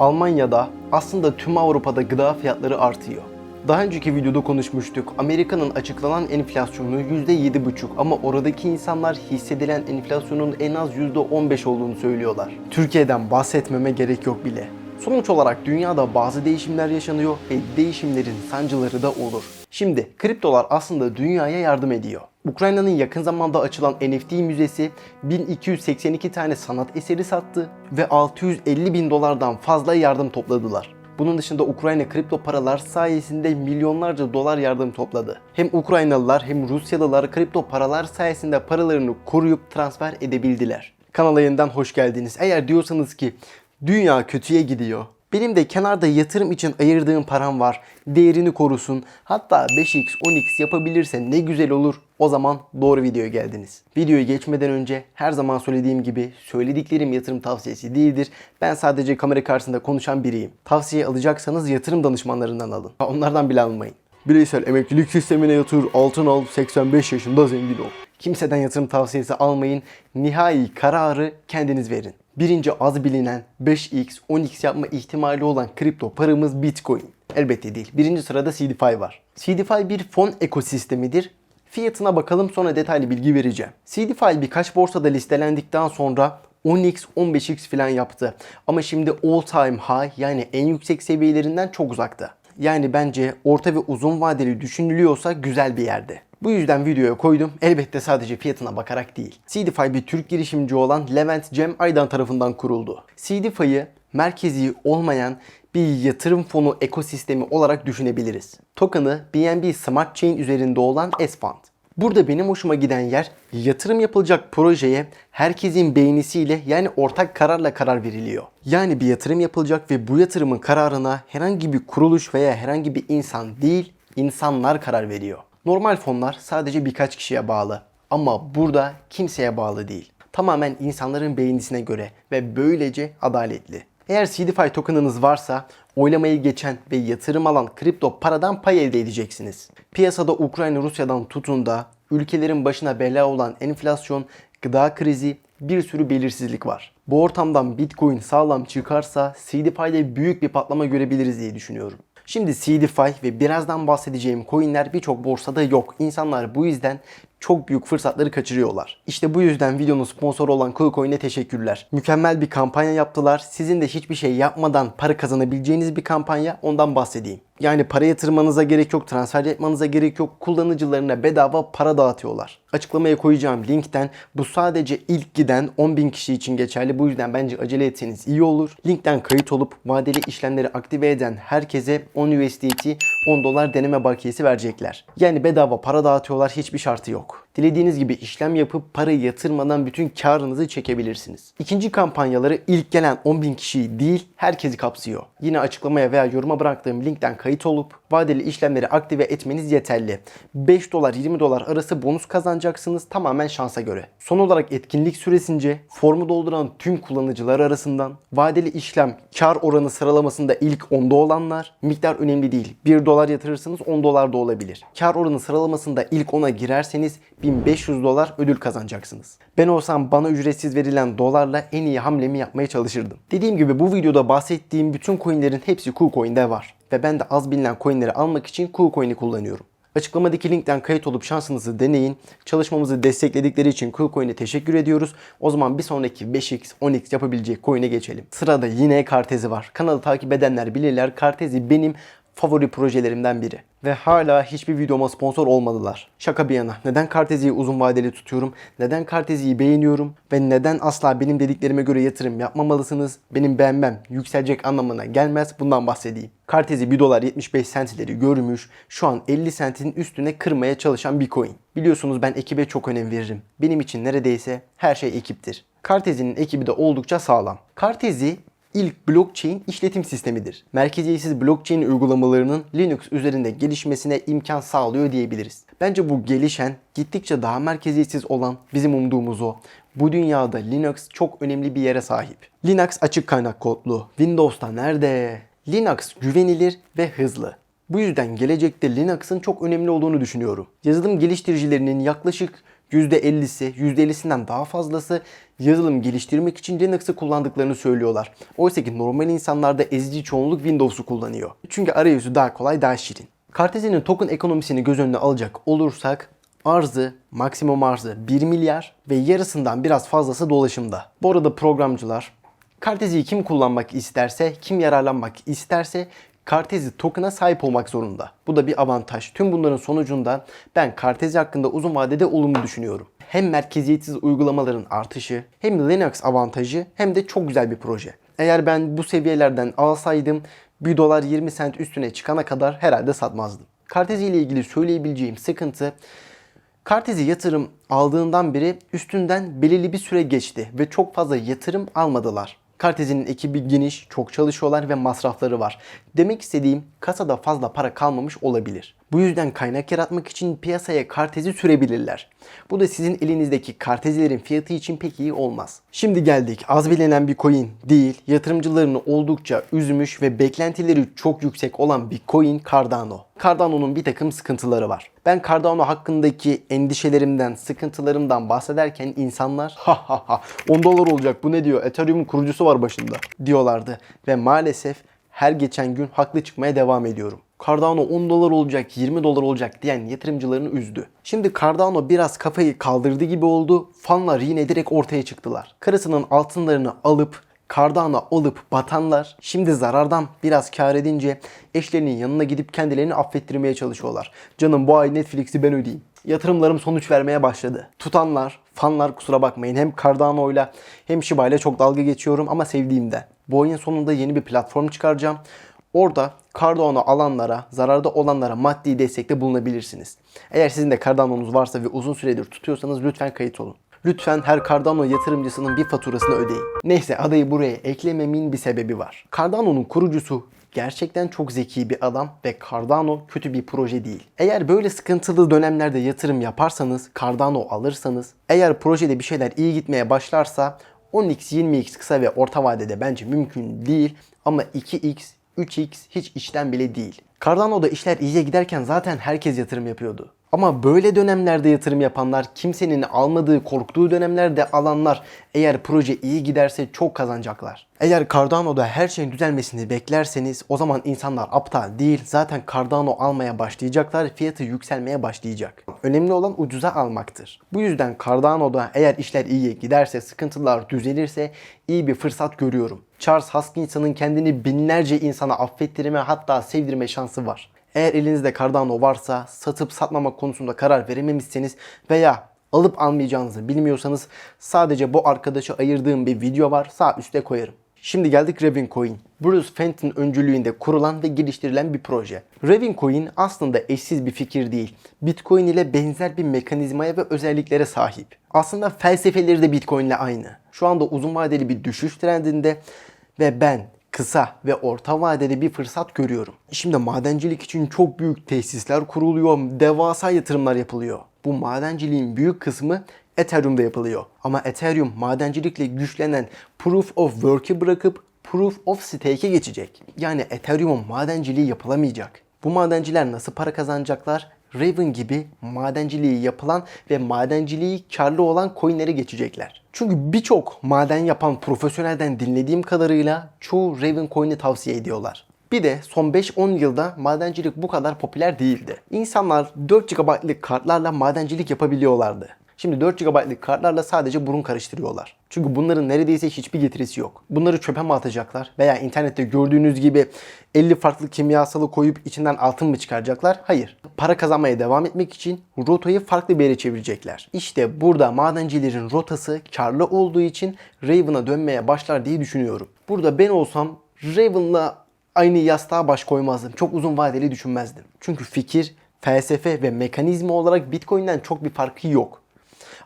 Almanya'da aslında tüm Avrupa'da gıda fiyatları artıyor. Daha önceki videoda konuşmuştuk. Amerika'nın açıklanan enflasyonu %7,5 ama oradaki insanlar hissedilen enflasyonun en az %15 olduğunu söylüyorlar. Türkiye'den bahsetmeme gerek yok bile. Sonuç olarak dünyada bazı değişimler yaşanıyor ve değişimlerin sancıları da olur. Şimdi kriptolar aslında dünyaya yardım ediyor. Ukrayna'nın yakın zamanda açılan NFT müzesi 1282 tane sanat eseri sattı ve 650 bin dolardan fazla yardım topladılar. Bunun dışında Ukrayna kripto paralar sayesinde milyonlarca dolar yardım topladı. Hem Ukraynalılar hem Rusyalılar kripto paralar sayesinde paralarını koruyup transfer edebildiler. Kanala yeniden hoş geldiniz. Eğer diyorsanız ki dünya kötüye gidiyor. Benim de kenarda yatırım için ayırdığım param var. Değerini korusun. Hatta 5x, 10x yapabilirse ne güzel olur. O zaman doğru videoya geldiniz. Videoya geçmeden önce her zaman söylediğim gibi söylediklerim yatırım tavsiyesi değildir. Ben sadece kamera karşısında konuşan biriyim. Tavsiye alacaksanız yatırım danışmanlarından alın. Onlardan bile almayın. Bireysel emeklilik sistemine yatır, altın al, 85 yaşında zengin ol. Kimseden yatırım tavsiyesi almayın. Nihai kararı kendiniz verin. Birinci az bilinen 5x, 10x yapma ihtimali olan kripto paramız Bitcoin. Elbette değil. Birinci sırada CDFI var. CDFI bir fon ekosistemidir. Fiyatına bakalım sonra detaylı bilgi vereceğim. CDFI birkaç borsada listelendikten sonra 10x, 15x falan yaptı. Ama şimdi all time high yani en yüksek seviyelerinden çok uzakta. Yani bence orta ve uzun vadeli düşünülüyorsa güzel bir yerde. Bu yüzden videoya koydum. Elbette sadece fiyatına bakarak değil. CDFI bir Türk girişimci olan Levent Cem Aydan tarafından kuruldu. CDFI'yi merkezi olmayan bir yatırım fonu ekosistemi olarak düşünebiliriz. Token'ı BNB Smart Chain üzerinde olan S-Fund. Burada benim hoşuma giden yer yatırım yapılacak projeye herkesin beğenisiyle yani ortak kararla karar veriliyor. Yani bir yatırım yapılacak ve bu yatırımın kararına herhangi bir kuruluş veya herhangi bir insan değil, insanlar karar veriyor. Normal fonlar sadece birkaç kişiye bağlı ama burada kimseye bağlı değil. Tamamen insanların beğenisine göre ve böylece adaletli. Eğer CDFI token'ınız varsa oylamayı geçen ve yatırım alan kripto paradan pay elde edeceksiniz. Piyasada Ukrayna Rusya'dan tutun da ülkelerin başına bela olan enflasyon, gıda krizi, bir sürü belirsizlik var. Bu ortamdan Bitcoin sağlam çıkarsa CDFI'de büyük bir patlama görebiliriz diye düşünüyorum. Şimdi CDFI ve birazdan bahsedeceğim coinler birçok borsada yok. İnsanlar bu yüzden çok büyük fırsatları kaçırıyorlar. İşte bu yüzden videonun sponsoru olan KuCoin'e teşekkürler. Mükemmel bir kampanya yaptılar. Sizin de hiçbir şey yapmadan para kazanabileceğiniz bir kampanya ondan bahsedeyim. Yani para yatırmanıza gerek yok, transfer yapmanıza gerek yok. Kullanıcılarına bedava para dağıtıyorlar. Açıklamaya koyacağım linkten bu sadece ilk giden 10.000 kişi için geçerli. Bu yüzden bence acele etseniz iyi olur. Linkten kayıt olup vadeli işlemleri aktive eden herkese 10 USDT 10 dolar deneme bakiyesi verecekler. Yani bedava para dağıtıyorlar hiçbir şartı yok. Dilediğiniz gibi işlem yapıp parayı yatırmadan bütün karınızı çekebilirsiniz. İkinci kampanyaları ilk gelen 10.000 kişiyi değil herkesi kapsıyor. Yine açıklamaya veya yoruma bıraktığım linkten kayıt olup vadeli işlemleri aktive etmeniz yeterli. 5 dolar 20 dolar arası bonus kazanacaksınız tamamen şansa göre. Son olarak etkinlik süresince formu dolduran tüm kullanıcılar arasından vadeli işlem kar oranı sıralamasında ilk 10'da olanlar miktar önemli değil. 1 dolar yatırırsınız 10 dolar da olabilir. Kar oranı sıralamasında ilk 10'a girerseniz 1500 dolar ödül kazanacaksınız. Ben olsam bana ücretsiz verilen dolarla en iyi hamlemi yapmaya çalışırdım. Dediğim gibi bu videoda bahsettiğim bütün coinlerin hepsi KuCoin'de var. Ve ben de az bilinen coinleri almak için KuCoin'i kullanıyorum. Açıklamadaki linkten kayıt olup şansınızı deneyin. Çalışmamızı destekledikleri için KuCoin'e teşekkür ediyoruz. O zaman bir sonraki 5x, 10x yapabilecek coin'e geçelim. Sırada yine Kartezi var. Kanalı takip edenler bilirler. Kartezi benim favori projelerimden biri. Ve hala hiçbir videoma sponsor olmadılar. Şaka bir yana. Neden Kartezi'yi uzun vadeli tutuyorum? Neden Kartezi'yi beğeniyorum? Ve neden asla benim dediklerime göre yatırım yapmamalısınız? Benim beğenmem yükselecek anlamına gelmez. Bundan bahsedeyim. Kartezi 1 dolar 75 sentleri görmüş. Şu an 50 sentin üstüne kırmaya çalışan bir coin. Biliyorsunuz ben ekibe çok önem veririm. Benim için neredeyse her şey ekiptir. Kartezi'nin ekibi de oldukça sağlam. Kartezi ilk blockchain işletim sistemidir. Merkeziyetsiz blockchain uygulamalarının Linux üzerinde gelişmesine imkan sağlıyor diyebiliriz. Bence bu gelişen, gittikçe daha merkeziyetsiz olan bizim umduğumuz o. Bu dünyada Linux çok önemli bir yere sahip. Linux açık kaynak kodlu. Windows'ta nerede? Linux güvenilir ve hızlı. Bu yüzden gelecekte Linux'ın çok önemli olduğunu düşünüyorum. Yazılım geliştiricilerinin yaklaşık %50'si, %50'sinden daha fazlası yazılım geliştirmek için Linux'ı kullandıklarını söylüyorlar. Oysa ki normal insanlarda ezici çoğunluk Windows'u kullanıyor. Çünkü arayüzü daha kolay, daha şirin. Kartezi'nin token ekonomisini göz önüne alacak olursak arzı, maksimum arzı 1 milyar ve yarısından biraz fazlası dolaşımda. Bu arada programcılar Kartezi'yi kim kullanmak isterse, kim yararlanmak isterse Kartezi token'a sahip olmak zorunda. Bu da bir avantaj. Tüm bunların sonucunda ben Kartezi hakkında uzun vadede olumlu düşünüyorum. Hem merkeziyetsiz uygulamaların artışı, hem Linux avantajı hem de çok güzel bir proje. Eğer ben bu seviyelerden alsaydım 1 dolar 20 sent üstüne çıkana kadar herhalde satmazdım. Kartezi ile ilgili söyleyebileceğim sıkıntı Kartezi yatırım aldığından beri üstünden belirli bir süre geçti ve çok fazla yatırım almadılar. Kartezi'nin ekibi geniş, çok çalışıyorlar ve masrafları var. Demek istediğim kasada fazla para kalmamış olabilir. Bu yüzden kaynak yaratmak için piyasaya kartezi sürebilirler. Bu da sizin elinizdeki kartezilerin fiyatı için pek iyi olmaz. Şimdi geldik az bilinen bir coin değil, yatırımcılarını oldukça üzmüş ve beklentileri çok yüksek olan bir coin Cardano. Cardano'nun bir takım sıkıntıları var. Ben Cardano hakkındaki endişelerimden, sıkıntılarımdan bahsederken insanlar ha ha ha 10 dolar olacak bu ne diyor Ethereum'un kurucusu var başında diyorlardı. Ve maalesef her geçen gün haklı çıkmaya devam ediyorum. Cardano 10 dolar olacak, 20 dolar olacak diyen yatırımcılarını üzdü. Şimdi Cardano biraz kafayı kaldırdı gibi oldu. Fanlar yine direkt ortaya çıktılar. Karısının altınlarını alıp Cardano alıp batanlar şimdi zarardan biraz kar edince eşlerinin yanına gidip kendilerini affettirmeye çalışıyorlar. Canım bu ay Netflix'i ben ödeyeyim. Yatırımlarım sonuç vermeye başladı. Tutanlar, fanlar kusura bakmayın hem Cardano'yla hem Shiba ile çok dalga geçiyorum ama sevdiğimden. Bu ayın sonunda yeni bir platform çıkaracağım. Orada Cardano alanlara, zararda olanlara maddi destekte bulunabilirsiniz. Eğer sizin de Cardano'nuz varsa ve uzun süredir tutuyorsanız lütfen kayıt olun. Lütfen her Cardano yatırımcısının bir faturasını ödeyin. Neyse adayı buraya eklememin bir sebebi var. Cardano'nun kurucusu gerçekten çok zeki bir adam ve Cardano kötü bir proje değil. Eğer böyle sıkıntılı dönemlerde yatırım yaparsanız, Cardano alırsanız, eğer projede bir şeyler iyi gitmeye başlarsa 10x 20x kısa ve orta vadede bence mümkün değil ama 2x 3x hiç işten bile değil. Cardano'da işler iyiye giderken zaten herkes yatırım yapıyordu. Ama böyle dönemlerde yatırım yapanlar, kimsenin almadığı, korktuğu dönemlerde alanlar eğer proje iyi giderse çok kazanacaklar. Eğer Cardano'da her şeyin düzelmesini beklerseniz o zaman insanlar aptal değil. Zaten Cardano almaya başlayacaklar, fiyatı yükselmeye başlayacak. Önemli olan ucuza almaktır. Bu yüzden Cardano'da eğer işler iyiye giderse, sıkıntılar düzelirse iyi bir fırsat görüyorum. Charles Hoskinson'ın kendini binlerce insana affettirme hatta sevdirme şansı var. Eğer elinizde Cardano varsa satıp satmamak konusunda karar verememişseniz veya alıp almayacağınızı bilmiyorsanız sadece bu arkadaşa ayırdığım bir video var sağ üstte koyarım. Şimdi geldik Ravencoin. Bruce Fenton öncülüğünde kurulan ve geliştirilen bir proje. Ravencoin aslında eşsiz bir fikir değil. Bitcoin ile benzer bir mekanizmaya ve özelliklere sahip. Aslında felsefeleri de Bitcoin ile aynı. Şu anda uzun vadeli bir düşüş trendinde ve ben kısa ve orta vadede bir fırsat görüyorum. Şimdi madencilik için çok büyük tesisler kuruluyor, devasa yatırımlar yapılıyor. Bu madenciliğin büyük kısmı Ethereum'da yapılıyor. Ama Ethereum madencilikle güçlenen Proof of Work'ı bırakıp Proof of Stake'e geçecek. Yani Ethereum'un madenciliği yapılamayacak. Bu madenciler nasıl para kazanacaklar? Raven gibi madenciliği yapılan ve madenciliği karlı olan coinlere geçecekler. Çünkü birçok maden yapan profesyonelden dinlediğim kadarıyla çoğu Raven coin'i tavsiye ediyorlar. Bir de son 5-10 yılda madencilik bu kadar popüler değildi. İnsanlar 4 GB'lık kartlarla madencilik yapabiliyorlardı. Şimdi 4 GB'lık kartlarla sadece burun karıştırıyorlar. Çünkü bunların neredeyse hiçbir getirisi yok. Bunları çöpe mi atacaklar? Veya internette gördüğünüz gibi 50 farklı kimyasalı koyup içinden altın mı çıkaracaklar? Hayır. Para kazanmaya devam etmek için rotayı farklı bir yere çevirecekler. İşte burada madencilerin rotası karlı olduğu için Raven'a dönmeye başlar diye düşünüyorum. Burada ben olsam Raven'la aynı yastığa baş koymazdım. Çok uzun vadeli düşünmezdim. Çünkü fikir, felsefe ve mekanizma olarak Bitcoin'den çok bir farkı yok.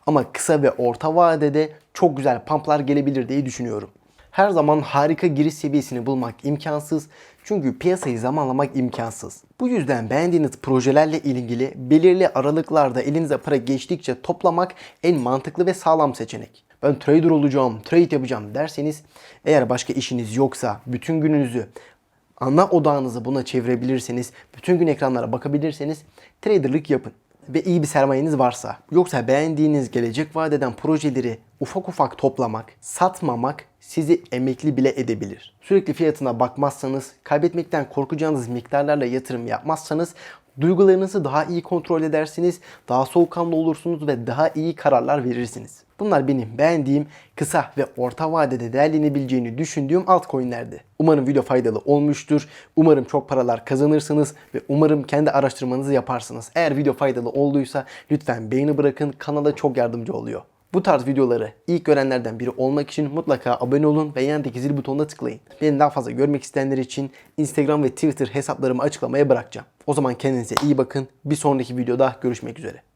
Ama kısa ve orta vadede çok güzel pumplar gelebilir diye düşünüyorum. Her zaman harika giriş seviyesini bulmak imkansız. Çünkü piyasayı zamanlamak imkansız. Bu yüzden beğendiğiniz projelerle ilgili belirli aralıklarda elinize para geçtikçe toplamak en mantıklı ve sağlam seçenek. Ben trader olacağım, trade yapacağım derseniz eğer başka işiniz yoksa bütün gününüzü ana odağınızı buna çevirebilirseniz, bütün gün ekranlara bakabilirseniz traderlık yapın. Ve iyi bir sermayeniz varsa yoksa beğendiğiniz gelecek vadeden projeleri ufak ufak toplamak, satmamak sizi emekli bile edebilir. Sürekli fiyatına bakmazsanız, kaybetmekten korkacağınız miktarlarla yatırım yapmazsanız duygularınızı daha iyi kontrol edersiniz, daha soğukkanlı olursunuz ve daha iyi kararlar verirsiniz. Bunlar benim beğendiğim, kısa ve orta vadede değerlenebileceğini düşündüğüm altcoin'lerdi. Umarım video faydalı olmuştur. Umarım çok paralar kazanırsınız ve umarım kendi araştırmanızı yaparsınız. Eğer video faydalı olduysa lütfen beğeni bırakın. Kanala çok yardımcı oluyor. Bu tarz videoları ilk görenlerden biri olmak için mutlaka abone olun ve yanındaki zil butonuna tıklayın. Beni daha fazla görmek isteyenler için Instagram ve Twitter hesaplarımı açıklamaya bırakacağım. O zaman kendinize iyi bakın. Bir sonraki videoda görüşmek üzere.